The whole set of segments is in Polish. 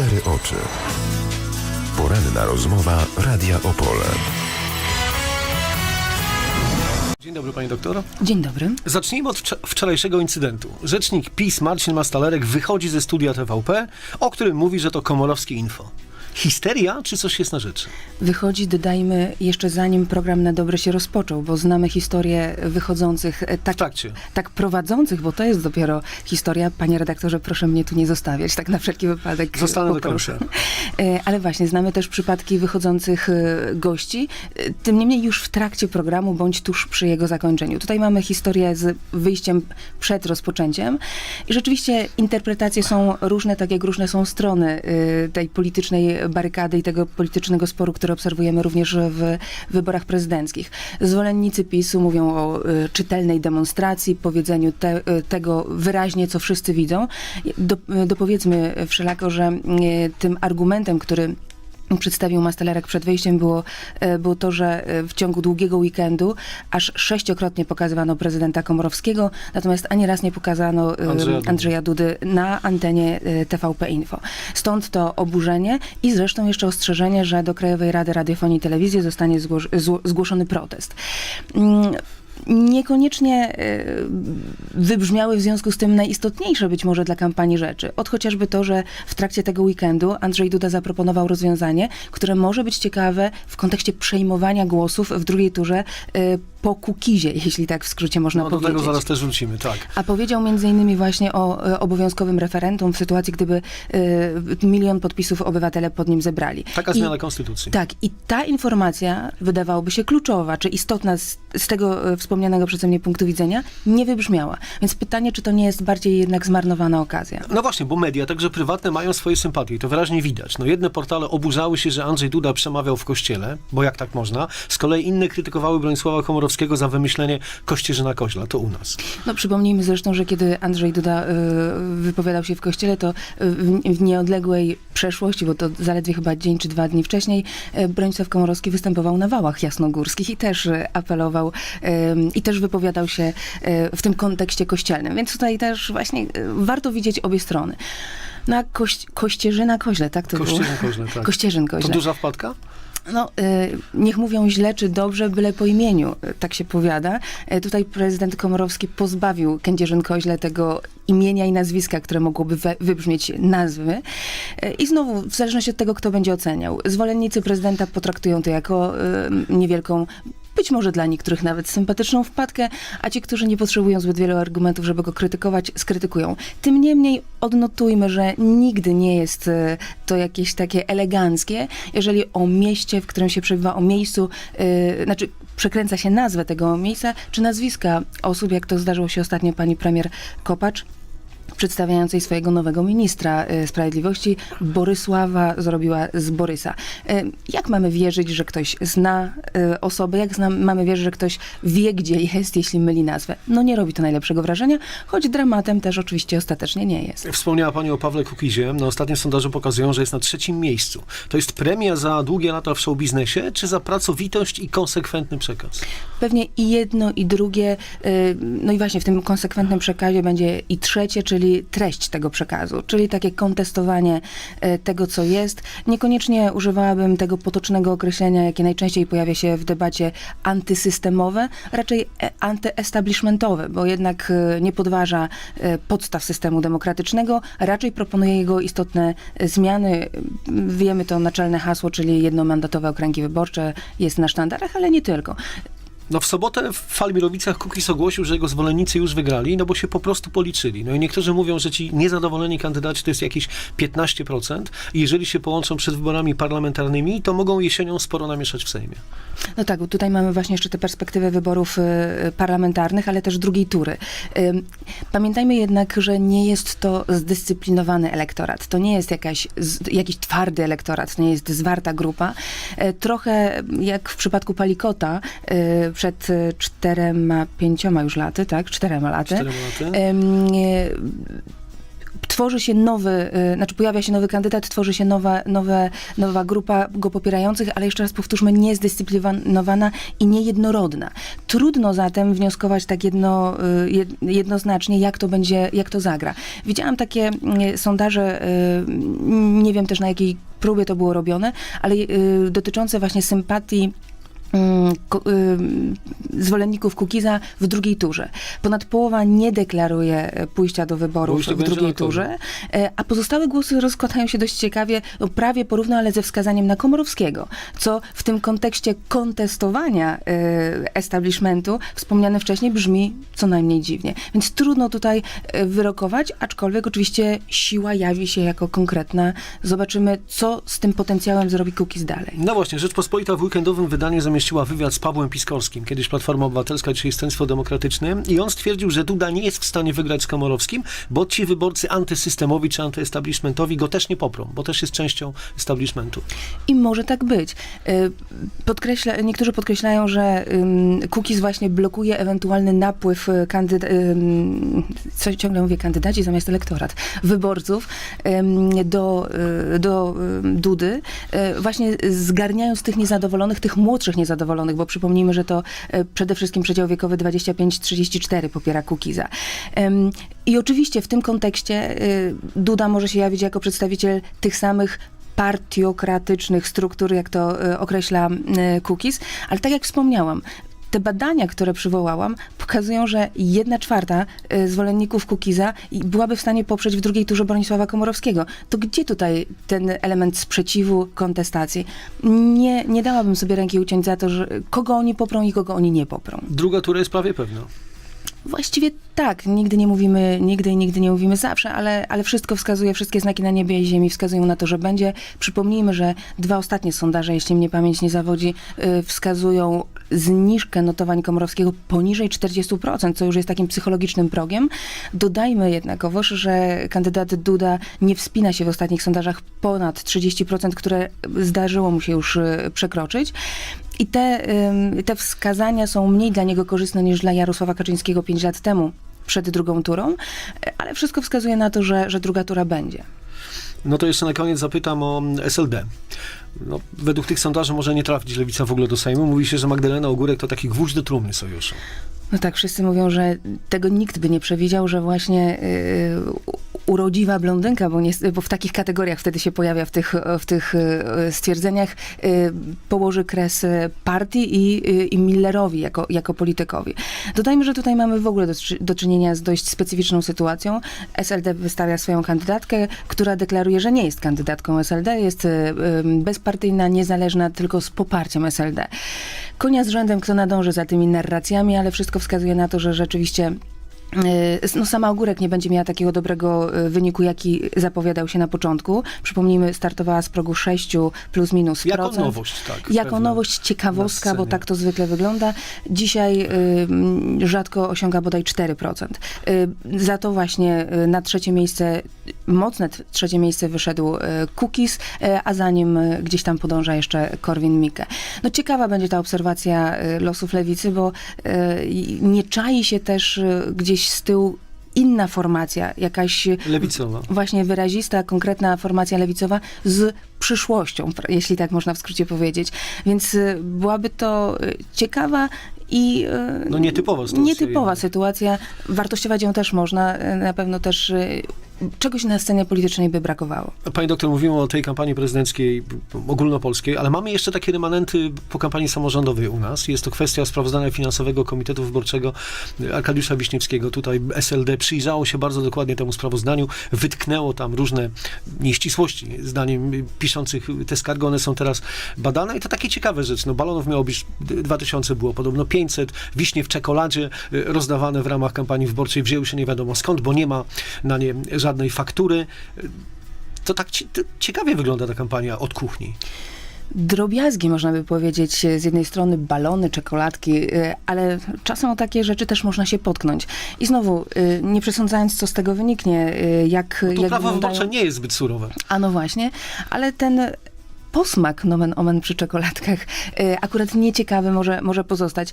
cztery oczy. Poranna rozmowa Radia Opole. Dzień dobry, panie doktor. Dzień dobry. Zacznijmy od wczo- wczorajszego incydentu. Rzecznik PiS Marcin Mastalerek wychodzi ze studia TVP, o którym mówi, że to komorowskie info. Histeria, czy coś jest na rzeczy? Wychodzi, dodajmy, jeszcze zanim program na dobre się rozpoczął, bo znamy historię wychodzących, e, W tak, tak prowadzących, bo to jest dopiero historia. Panie redaktorze, proszę mnie tu nie zostawiać, tak na wszelki wypadek. e, Zostanę do końca. E, Ale właśnie, znamy też przypadki wychodzących gości, tym niemniej już w trakcie programu, bądź tuż przy jego zakończeniu. Tutaj mamy historię z wyjściem przed rozpoczęciem i rzeczywiście interpretacje są różne, tak jak różne są strony tej politycznej barykady i tego politycznego sporu, który obserwujemy również w wyborach prezydenckich. Zwolennicy PiSu mówią o e, czytelnej demonstracji, powiedzeniu te, e, tego wyraźnie, co wszyscy widzą. Do, e, dopowiedzmy wszelako, że tym argumentem, który przedstawił Mastalerek przed wyjściem było, e, było to, że e, w ciągu długiego weekendu aż sześciokrotnie pokazywano prezydenta Komorowskiego, natomiast ani raz nie pokazano e, Andrzeja Dudy. Andrzeja Dudy na antenie TVP Info. Stąd to oburzenie i zresztą jeszcze ostrzeżenie, że do Krajowej Rady Radiofonii i Telewizji zostanie zgłoszony protest. Niekoniecznie e, wybrzmiały w związku z tym najistotniejsze być może dla kampanii rzeczy. Od chociażby to, że w trakcie tego weekendu Andrzej Duda zaproponował rozwiązanie, które może być ciekawe w kontekście przejmowania głosów w drugiej turze e, po kukizie, jeśli tak w skrócie można No do powiedzieć. tego zaraz też wrócimy, tak. A powiedział między innymi właśnie o e, obowiązkowym referendum w sytuacji, gdyby e, milion podpisów obywatele pod nim zebrali. Taka I- zmiana konstytucji. tak, i ta informacja wydawałoby się kluczowa, czy istotna z, z tego e, wspomnianego przeze mnie punktu widzenia, nie wybrzmiała. Więc pytanie, czy to nie jest bardziej jednak zmarnowana okazja. No właśnie, bo media, także prywatne, mają swoje sympatie i to wyraźnie widać. No jedne portale oburzały się, że Andrzej Duda przemawiał w kościele, bo jak tak można. Z kolei inne krytykowały Bronisława Komorowskiego za wymyślenie Kościerzyna Koźla. To u nas. No przypomnijmy zresztą, że kiedy Andrzej Duda e, wypowiadał się w kościele, to e, w, nieodległej przeszłości, bo to zaledwie chyba dzień czy dwa dni wcześniej, e, Bronisław Komorowski występował na wałach jasnogórskich i też apelował i też wypowiadał się w tym kontekście kościelnym. Więc tutaj też właśnie warto widzieć obie strony. Na koś, Kościerzyna Koźle, tak to Kościerzyn było? Koźle, tak. Kościerzyn To Koźle. duża wpadka? No, y, niech mówią źle czy dobrze, byle po imieniu, y, tak się powiada. Y, tutaj prezydent Komorowski pozbawił Kędzierzyn-Koźle tego imienia i nazwiska, które mogłoby wybrzmieć nazwy. I znowu, w zależności od tego, kto będzie oceniał. Zwolennicy prezydenta potraktują to jako niewielką być może dla niektórych nawet sympatyczną wpadkę, a ci, którzy nie potrzebują zbyt wielu argumentów, żeby go krytykować, skrytykują. Tym niemniej odnotujmy, że nigdy nie jest e, to jakieś takie eleganckie, jeżeli o mieście, w którym się przebywa, o miejscu, e, znaczy przekręca się nazwę tego miejsca, czy nazwiska osób, jak to zdarzyło się ostatnio pani premier Kopacz, przedstawiającej swojego nowego ministra e, sprawiedliwości, Borysława zrobiła z Borysa. E, Jak mamy wierzyć, że ktoś zna e, osobę? Jak zna, mamy wierzyć, że ktoś wie, gdzie jest, jeśli myli nazwę? No nie robi to najlepszego wrażenia, choć dramatem też oczywiście ostatecznie nie jest. Wspomniała Pani o Pawle Kukizie. No, ostatnie sondaże pokazują, że jest na trzecim miejscu. To jest premia za długie lata w showbiznesie, czy za pracowitość i konsekwentny przekaz? Pewnie i jedno, i drugie, no i właśnie w tym konsekwentnym przekazie będzie i trzecie, czyli treść tego przekazu, czyli takie kontestowanie y, tego, co jest. Niekoniecznie używałabym tego potocznego określenia, jakie najczęściej pojawia się w debacie antysystemowe, raczej e- antyestablishmentowe, bo jednak y, nie podważa podstaw systemu demokratycznego, raczej proponuje jego istotne zmiany. Wiemy to naczelne hasło, czyli jednomandatowe okręgi wyborcze jest na sztandarach, ale nie tylko. No w sobotę w Falmirowicach Kukis ogłosił, że jego zwolennicy już wygrali, no bo się po prostu policzyli. No i niektórzy mówią, że ci niezadowoleni kandydaci to jest jakieś 15% i jeżeli się połączą przed wyborami parlamentarnymi, to mogą jesienią sporo namieszać w Sejmie. No tak, tutaj mamy właśnie jeszcze tę perspektywę wyborów y, parlamentarnych, ale też drugiej tury. Pamiętajmy jednak, że nie jest to zdyscyplinowany elektorat. To nie jest jakaś, jakiś twardy elektorat, to nie jest zwarta grupa. E, Trochę jak w przypadku Palikota y, przed y, czterema, pięcioma już laty, tak? Czterema laty. Cztery laty. Tworzy się nowy, y, znaczy pojawia się nowy kandydat, tworzy się nowa, nowe, nowa grupa go popierających, ale jeszcze raz powtórzmy, niezdyscyplinowana i niejednorodna. Trudno zatem wnioskować tak jedno, y, jed- jednoznacznie, jak to będzie, jak to zagra. Widziałam takie sondaże, nie wiem też na jakiej próbie to było robione, ale dotyczące właśnie sympatii zwolenników Kukiza w drugiej turze. Ponad połowa nie deklaruje e, pójścia do Bo wyborów w drugiej turze, e, a pozostałe głosy rozkładają się dość ciekawie, no, prawie porówno, ale ze wskazaniem na Komorowskiego, co w tym kontekście kontestowania e, establishmentu wspomniane wcześniej brzmi co najmniej dziwnie. Więc trudno tutaj wyrokować, aczkolwiek oczywiście siła jawi się jako konkretna. Zobaczymy, co z tym potencjałem zrobi Kukiz dalej. No właśnie, Rzeczpospolita w weekendowym wydaniu zamieściła wywiad z Pawłem Piskorskim, kiedyś Platforma Obywatelska, dzisiaj Stęstwo Demokratyczne i on stwierdził, że Duda nie jest w stanie wygrać z Komorowskim, bo ci wyborcy antysystemowi czy antyestablishmentowi go też nie poprą, bo też jest częścią establishmentu. I może tak być. Y, Podkreśla, niektórzy podkreślają, że Kukiz właśnie blokuje ewentualny napływ kandydatów, co ciągle mówię kandydaci zamiast elektorat, wyborców do, y, do Dudy, y, właśnie zgarniając tych niezadowolonych, tych młodszych niezadowolonych, bo przypomnijmy, że to y, przede wszystkim przedział wiekowy 25-34 popiera Kukiza. I oczywiście w tym kontekście y, Duda może się jawić jako przedstawiciel tych samych partiokratycznych struktur, jak to e, określa e, Kukiz, ale tak jak wspomniałam, te badania, które przywołałam, pokazują, że jedna czwarta e, zwolenników Kukiza byłaby w stanie poprzeć w drugiej turze Bronisława Komorowskiego. To gdzie tutaj ten element sprzeciwu, kontestacji? Nie, nie dałabym sobie ręki uciąć za to, że kogo oni poprą i kogo oni nie poprą. Druga tura jest prawie pewna. Właściwie tak, nigdy nie mówimy, nigdy i nigdy nie mówimy zawsze, ale, ale wszystko wskazuje, wszystkie znaki na niebie i ziemi wskazują na to, że będzie. Przypomnijmy, że dwa ostatnie sondaże, jeśli mnie pamięć nie zawodzi, y, wskazują zniżkę notowań Komorowskiego poniżej 40%, co już jest takim psychologicznym progiem. Dodajmy jednakowoż, że kandydat Duda nie wspina się w ostatnich sondażach ponad 30%, które zdarzyło mu się już y, przekroczyć. I te, te wskazania są mniej dla niego korzystne niż dla Jarosława Kaczyńskiego 5 lat temu przed drugą turą, e, ale wszystko wskazuje na to, że, że druga tura będzie. No to jeszcze na koniec zapytam o SLD. No, według tych sondaży może nie trafić lewica w ogóle do Sejmu. Mówi się, że Magdalena Ogórek to taki gwóźdź do trumny sojuszu. No tak, wszyscy mówią, że tego nikt by nie przewidział, że właśnie yy, urodziwa blondynka, bo, nie, bo w takich kategoriach wtedy się pojawia w tych, w tych yy, stwierdzeniach, yy, położy kres yy, partii i, i Millerowi jako, jako politykowi. Dodajmy, że tutaj mamy w ogóle do, do czynienia z dość specyficzną sytuacją. SLD wystawia swoją kandydatkę, która deklaruje, że nie jest kandydatką SLD, jest bezpartyjna, niezależna, tylko z poparciem SLD. Konia z rzędem, kto nadąży za tymi narracjami, ale wszystko wskazuje na to, że rzeczywiście no sama Ogórek nie będzie miała takiego dobrego y, wyniku, jaki zapowiadał się na początku. Przypomnijmy, startowała z progu 6 plus minus Jako procent. nowość, tak. Jako nowość, ciekawostka, bo tak to zwykle wygląda. Dzisiaj y, rzadko osiąga bodaj 4%. Y, za to właśnie y, na trzecie miejsce, mocne trzecie miejsce wyszedł y, Cookies, y, a za nim y, gdzieś tam podąża jeszcze Korwin-Mikke. No ciekawa będzie ta obserwacja y, losów lewicy, bo y, nie czai się też y, gdzieś z tyłu inna formacja, jakaś Lewicowa. właśnie wyrazista, konkretna formacja lewicowa z przyszłością, pr- jeśli tak można w skrócie powiedzieć. Więc y, byłaby to y, ciekawa i No nietypowa sytuacja Nietypowa sytuacja. Wartościować ją też można. Na pewno też y, czegoś na scenie politycznej by brakowało. Pani doktor, mówimy o tej kampanii prezydenckiej ogólnopolskiej, ale mamy jeszcze takie remanenty po kampanii samorządowej u nas. Jest to kwestia sprawozdania finansowego Komitetu Wyborczego Arkadiusza Wiśniewskiego. Tutaj SLD przyjrzało się bardzo dokładnie temu sprawozdaniu, wytknęło tam różne nieścisłości. Zdaniem piszących te skargi, one są teraz badane i to takie ciekawe rzeczy. No, balonów miało być 2000, było podobno 500. Wiśnie w czekoladzie y, rozdawane w ramach kampanii wyborczej wzięły się nie wiadomo skąd, bo nie ma na nie żadnej faktury. To tak ciekawie wygląda ta kampania od kuchni. Drobiazgi, można by powiedzieć, z jednej strony balony, czekoladki, y, ale czasem o takie rzeczy też można się potknąć. I znowu, y, nie przesądzając, co z tego wyniknie, y, jak, No To jak prawo wyborcze nie jest zbyt surowe. A no właśnie, ale ten posmak nomen omen przy czekoladkach y, akurat nieciekawy może, może pozostać.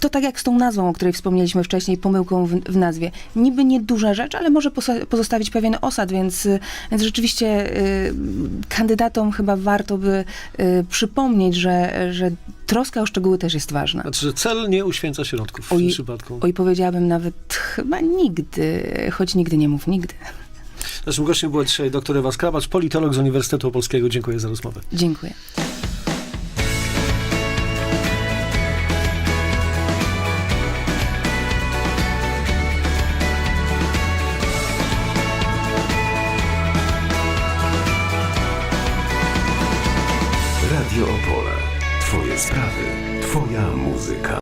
to tak jak z tą nazwą, o której wspomnieliśmy wcześniej, pomyłką w, w nazwie. Niby nieduża rzecz, ale może pozostawić pewien osad, więc, więc rzeczywiście y, kandydatom chyba warto by y, przypomnieć, że, że troska o szczegóły też jest ważna. Znaczy, że cel nie uświęca środków w Oj, tym przypadku. Oj, powiedziałabym nawet chyba nigdy, choć nigdy nie mów nigdy. Naszym gościem była dzisiaj dr Ewa Skrabacz, politolog z Uniwersytetu Opolskiego. Dziękuję za rozmowę. Dziękuję. Radio Opole. Twoje sprawy, Twoja muzyka.